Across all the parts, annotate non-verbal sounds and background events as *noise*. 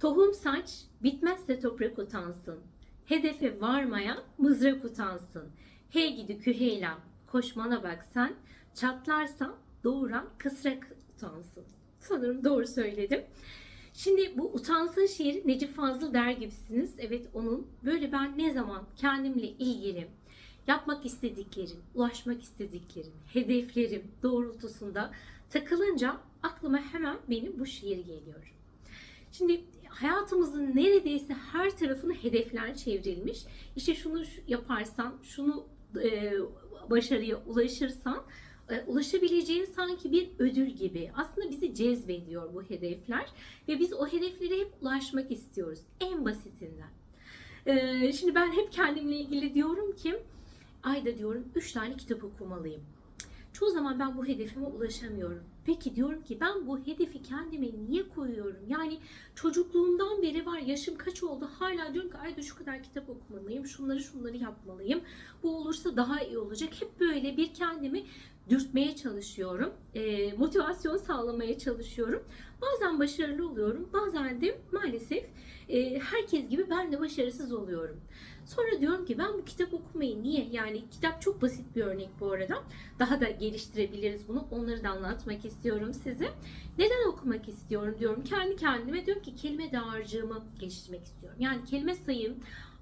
Tohum saç, bitmezse toprak utansın. Hedefe varmayan mızrak utansın. Hey gidi küheyla, koşmana bak sen. Çatlarsan doğuran kısrak utansın. Sanırım doğru söyledim. Şimdi bu utansın şiiri Necip Fazıl der gibisiniz. Evet onun. Böyle ben ne zaman kendimle ilgili yapmak istediklerim, ulaşmak istediklerim, hedeflerim doğrultusunda takılınca aklıma hemen benim bu şiir geliyor. Şimdi hayatımızın neredeyse her tarafını hedefler çevrilmiş. İşte şunu şu- yaparsan, şunu e, başarıya ulaşırsan e, ulaşabileceğin sanki bir ödül gibi. Aslında bizi cezbediyor bu hedefler ve biz o hedeflere hep ulaşmak istiyoruz. En basitinden. E, şimdi ben hep kendimle ilgili diyorum ki ayda diyorum 3 tane kitap okumalıyım. Çoğu zaman ben bu hedefime ulaşamıyorum. Peki diyorum ki ben bu hedefi kendime niye koyuyorum? Yani çocukluğumdan beri var yaşım kaç oldu hala diyorum ki ayda şu kadar kitap okumalıyım, şunları şunları yapmalıyım. Bu olursa daha iyi olacak. Hep böyle bir kendimi dürtmeye çalışıyorum. Ee, motivasyon sağlamaya çalışıyorum. Bazen başarılı oluyorum. Bazen de maalesef e, herkes gibi ben de başarısız oluyorum. Sonra diyorum ki ben bu kitap okumayı niye? Yani kitap çok basit bir örnek bu arada. Daha da geliştirebiliriz bunu. Onları da anlatmak istiyorum size. Neden okumak istiyorum diyorum. Kendi kendime diyorum ki kelime dağarcığımı geliştirmek istiyorum. Yani kelime sayım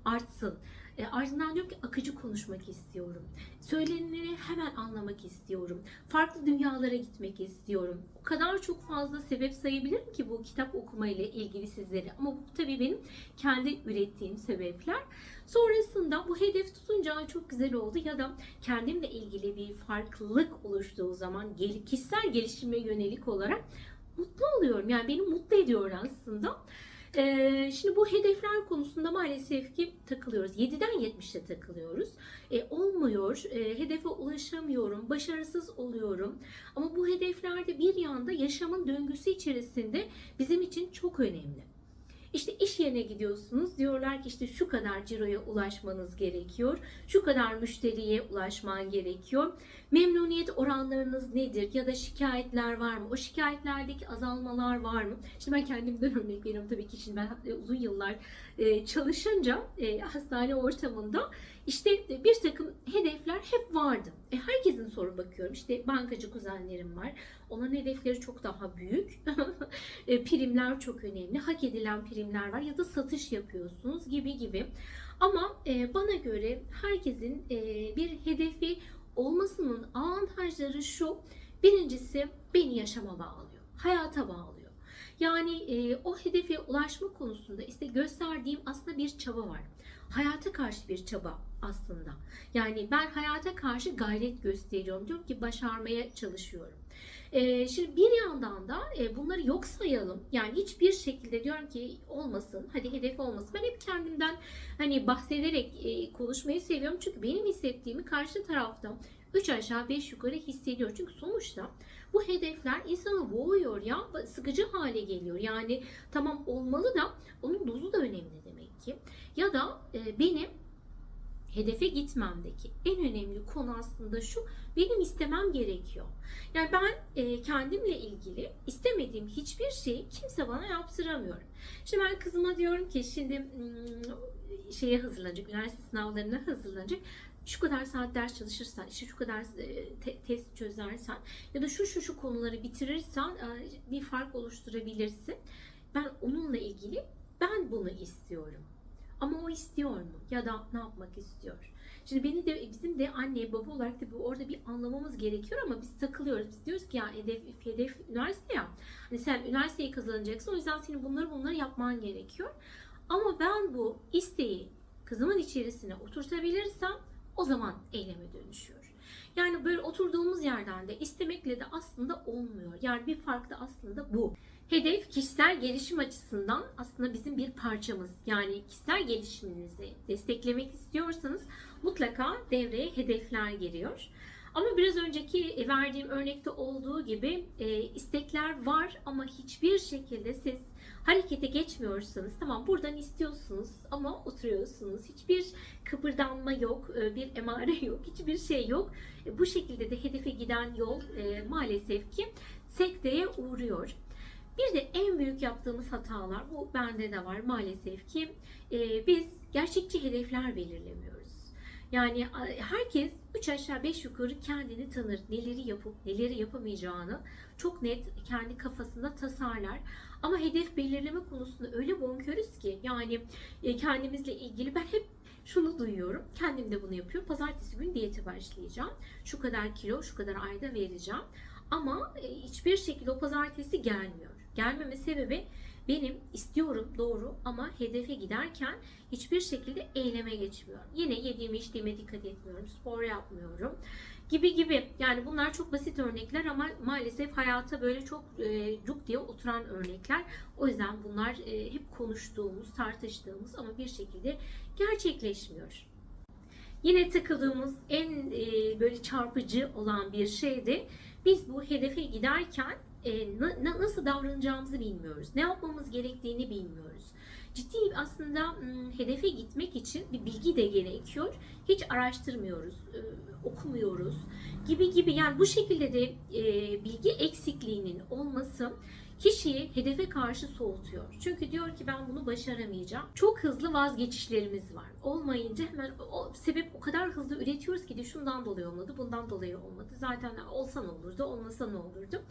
artsın. E, ardından diyorum ki akıcı konuşmak istiyorum. Söylenenleri hemen anlamak istiyorum. Farklı dünyalara gitmek istiyorum. O kadar çok fazla sebep sayabilirim ki bu kitap okumayla ilgili sizlere. Ama bu tabii benim kendi ürettiğim sebepler. Sonrasında bu hedef tutunca "Ay çok güzel oldu ya da kendimle ilgili bir farklılık oluştuğu zaman kişisel gelişime yönelik olarak mutlu oluyorum. Yani beni mutlu ediyor aslında. Ee, şimdi bu hedefler konusunda maalesef ki takılıyoruz. 7'den 70'e takılıyoruz. E, olmuyor, e, hedefe ulaşamıyorum, başarısız oluyorum. Ama bu hedeflerde bir yanda yaşamın döngüsü içerisinde bizim için çok önemli. İşte iş yerine gidiyorsunuz. Diyorlar ki işte şu kadar ciroya ulaşmanız gerekiyor. Şu kadar müşteriye ulaşman gerekiyor. Memnuniyet oranlarınız nedir? Ya da şikayetler var mı? O şikayetlerdeki azalmalar var mı? Şimdi ben kendimden *laughs* örnek veriyorum tabii ki. Şimdi ben uzun yıllar e, çalışınca e, hastane ortamında işte e, bir takım hedefler hep vardı. E, herkesin soru bakıyorum. İşte bankacı kuzenlerim var. Onların hedefleri çok daha büyük. *laughs* E, primler çok önemli. Hak edilen primler var ya da satış yapıyorsunuz gibi gibi. Ama e, bana göre herkesin e, bir hedefi olmasının avantajları şu. Birincisi beni yaşama bağlıyor. Hayata bağlıyor. Yani e, o hedefe ulaşma konusunda işte gösterdiğim aslında bir çaba var. Hayata karşı bir çaba aslında. Yani ben hayata karşı gayret gösteriyorum. Diyorum ki başarmaya çalışıyorum. Ee, şimdi bir yandan da e, bunları yok sayalım. Yani hiçbir şekilde diyorum ki olmasın. Hadi hedef olmasın. Ben hep kendimden hani bahsederek e, konuşmayı seviyorum. Çünkü benim hissettiğimi karşı tarafta 3 aşağı 5 yukarı hissediyor. Çünkü sonuçta bu hedefler insanı boğuyor ya. Sıkıcı hale geliyor. Yani tamam olmalı da onun dozu da önemli demek ki. Ya da e, benim hedefe gitmemdeki en önemli konu aslında şu benim istemem gerekiyor. Yani ben e, kendimle ilgili istemediğim hiçbir şeyi kimse bana yaptıramıyor. Şimdi ben kızıma diyorum ki şimdi hmm, şeye hazırlanacak, üniversite sınavlarına hazırlanacak. Şu kadar saat ders çalışırsan, işte şu kadar e, te- test çözersen ya da şu şu şu konuları bitirirsen e, bir fark oluşturabilirsin. Ben onunla ilgili ben bunu istiyorum. Ama o istiyor mu? Ya da ne yapmak istiyor? Şimdi beni de bizim de anne baba olarak da bu orada bir anlamamız gerekiyor ama biz takılıyoruz. Biz diyoruz ki ya hedef, hedef üniversite ya. Hani sen üniversiteyi kazanacaksın o yüzden senin bunları bunları yapman gerekiyor. Ama ben bu isteği kızımın içerisine oturtabilirsem o zaman eyleme dönüşüyor. Yani böyle oturduğumuz yerden de istemekle de aslında olmuyor. Yani bir fark da aslında bu. Hedef kişisel gelişim açısından aslında bizim bir parçamız. Yani kişisel gelişiminizi desteklemek istiyorsanız mutlaka devreye hedefler giriyor. Ama biraz önceki verdiğim örnekte olduğu gibi e, istekler var ama hiçbir şekilde siz harekete geçmiyorsanız tamam buradan istiyorsunuz ama oturuyorsunuz. Hiçbir kıpırdanma yok, e, bir emare *laughs* yok, hiçbir şey yok. E, bu şekilde de hedefe giden yol e, maalesef ki sekteye uğruyor. Bir de en büyük yaptığımız hatalar, bu bende de var maalesef ki biz gerçekçi hedefler belirlemiyoruz. Yani herkes 3 aşağı 5 yukarı kendini tanır. Neleri yapıp neleri yapamayacağını çok net kendi kafasında tasarlar. Ama hedef belirleme konusunda öyle bonkörüz ki yani e, kendimizle ilgili ben hep şunu duyuyorum. Kendim de bunu yapıyorum. Pazartesi günü diyete başlayacağım. Şu kadar kilo, şu kadar ayda vereceğim. Ama e, hiçbir şekilde o pazartesi gelmiyor. Gelmeme sebebi benim istiyorum doğru ama hedefe giderken hiçbir şekilde eyleme geçmiyorum. Yine yediğime içtiğime dikkat etmiyorum. Spor yapmıyorum. Gibi gibi. Yani bunlar çok basit örnekler ama maalesef hayata böyle çok e, diye oturan örnekler. O yüzden bunlar e, hep konuştuğumuz, tartıştığımız ama bir şekilde gerçekleşmiyor. Yine takıldığımız en e, böyle çarpıcı olan bir şey de biz bu hedefe giderken e, na- na- nasıl davranacağımızı bilmiyoruz. Ne yapmamız gerektiğini bilmiyoruz. Ciddi aslında m, hedefe gitmek için bir bilgi de gerekiyor. Hiç araştırmıyoruz, e, okumuyoruz gibi gibi. Yani bu şekilde de e, bilgi eksikliğinin olması kişiyi hedefe karşı soğutuyor. Çünkü diyor ki ben bunu başaramayacağım. Çok hızlı vazgeçişlerimiz var. Olmayınca hemen o sebep o kadar hızlı üretiyoruz ki de şundan dolayı olmadı, bundan dolayı olmadı. Zaten olsa ne olurdu, olmasa ne olurdu.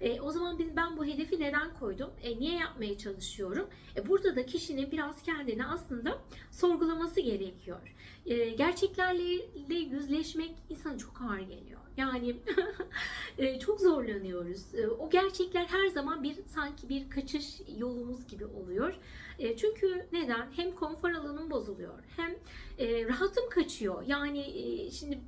E, o zaman ben bu hedefi neden koydum? E, niye yapmaya çalışıyorum? E, burada da kişinin biraz kendini aslında sorgulaması gerekiyor. E, gerçeklerle yüzleşmek insana çok ağır geliyor. Yani *laughs* e, çok zorlanıyoruz. E, o gerçekler her zaman bir sanki bir kaçış yolumuz gibi oluyor. E, çünkü neden? Hem konfor alanım bozuluyor, hem e, rahatım kaçıyor. Yani e, şimdi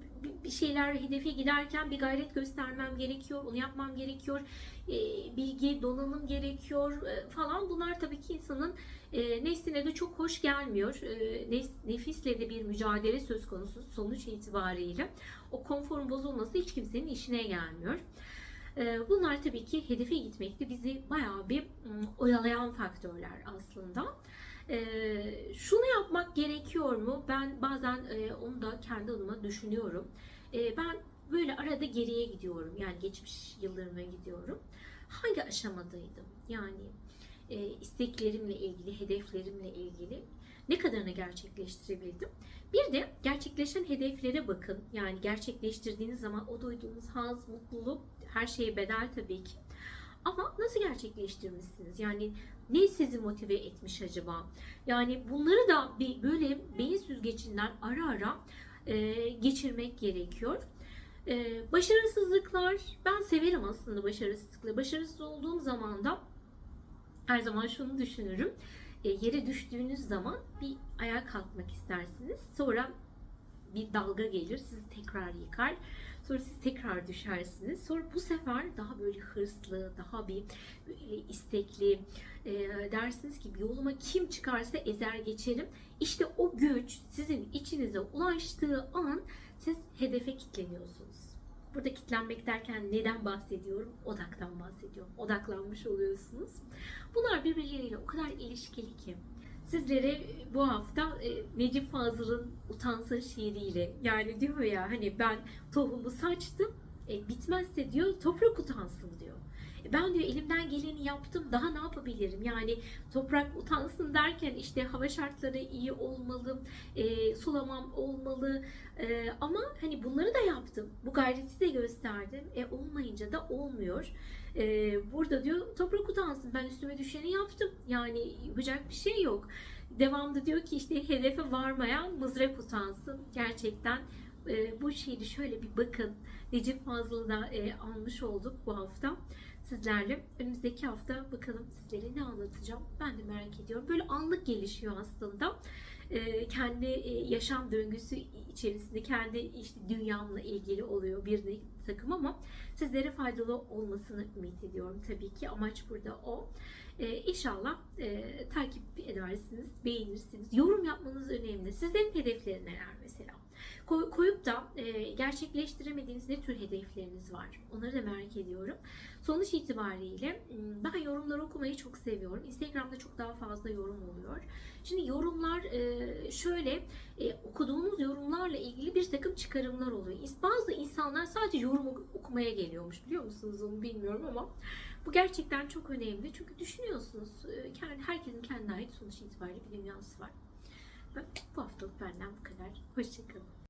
bir- şeyler hedefe giderken bir gayret göstermem gerekiyor, onu yapmam gerekiyor, e, bilgi, donanım gerekiyor e, falan. Bunlar tabii ki insanın e, nefsine de çok hoş gelmiyor. Nef- nefisle de bir mücadele söz konusu sonuç itibariyle. O konforun bozulması hiç kimsenin işine gelmiyor. Bunlar tabii ki hedefe gitmekte bizi bayağı bir oyalayan faktörler aslında. E, Şunu yapmak gerekiyor mu? Ben bazen e, onu da kendi adıma düşünüyorum. E, Ben böyle arada geriye gidiyorum. Yani geçmiş yıllarıma gidiyorum. Hangi aşamadaydım? Yani e, isteklerimle ilgili, hedeflerimle ilgili ne kadarını gerçekleştirebildim? Bir de gerçekleşen hedeflere bakın. Yani gerçekleştirdiğiniz zaman o duyduğunuz haz, mutluluk her şeye bedel tabii ki. Ama nasıl gerçekleştirmişsiniz? Yani ne sizi motive etmiş acaba? Yani bunları da bir böyle beyin süzgecinden ara ara e, geçirmek gerekiyor. E, başarısızlıklar, ben severim aslında başarısızlıkları. Başarısız olduğum zaman da her zaman şunu düşünürüm. E, yere düştüğünüz zaman bir ayağa kalkmak istersiniz. Sonra bir dalga gelir, sizi tekrar yıkar. Sonra siz tekrar düşersiniz. Sonra bu sefer daha böyle hırslı, daha bir böyle istekli e, dersiniz ki yoluma kim çıkarsa ezer geçerim. İşte o güç sizin içinize ulaştığı an siz hedefe kilitleniyorsunuz. Burada kilitlenmek derken neden bahsediyorum? Odaktan bahsediyorum. Odaklanmış oluyorsunuz. Bunlar birbirleriyle o kadar ilişkili ki. Sizlere bu hafta e, Necip Fazıl'ın Utansın şiiriyle yani diyor ya hani ben tohumu saçtım e, bitmezse diyor toprak utansın diyor. Ben diyor elimden geleni yaptım daha ne yapabilirim yani toprak utansın derken işte hava şartları iyi olmalı e, sulamam olmalı e, ama hani bunları da yaptım bu gayreti de gösterdim e, olmayınca da olmuyor. E, burada diyor toprak utansın ben üstüme düşeni yaptım yani yapacak bir şey yok. Devamda diyor ki işte hedefe varmayan mızrak utansın. Gerçekten e, bu şiiri şöyle bir bakın. Necip Fazıl'ı da e, almış olduk bu hafta sizlerle. Önümüzdeki hafta bakalım sizlere ne anlatacağım. Ben de merak ediyorum. Böyle anlık gelişiyor aslında. E, kendi e, yaşam döngüsü içerisinde kendi işte dünyamla ilgili oluyor bir takım ama sizlere faydalı olmasını ümit ediyorum tabii ki. Amaç burada o. Ee, inşallah e, takip edersiniz, beğenirsiniz. Yorum yapmanız önemli. Sizlerin hedefleri neler mesela? Koy- koyup da e, gerçekleştiremediğiniz ne tür hedefleriniz var? Onları da merak ediyorum. Sonuç itibariyle ben yorumları okumayı çok seviyorum. Instagram'da çok daha fazla yorum oluyor. Şimdi yorumlar e, şöyle e, okuduğunuz yorumlarla ilgili bir takım çıkarımlar oluyor. Bazı insanlar sadece yorum oku- okumaya geliyormuş biliyor musunuz onu bilmiyorum ama Bu gerçekten çok önemli. Çünkü düşünüyorsunuz e, kendi, herkesin kendine ait sonuç itibariyle bir dünyası var. Bu haftalık benden bu kadar. Hoşçakalın.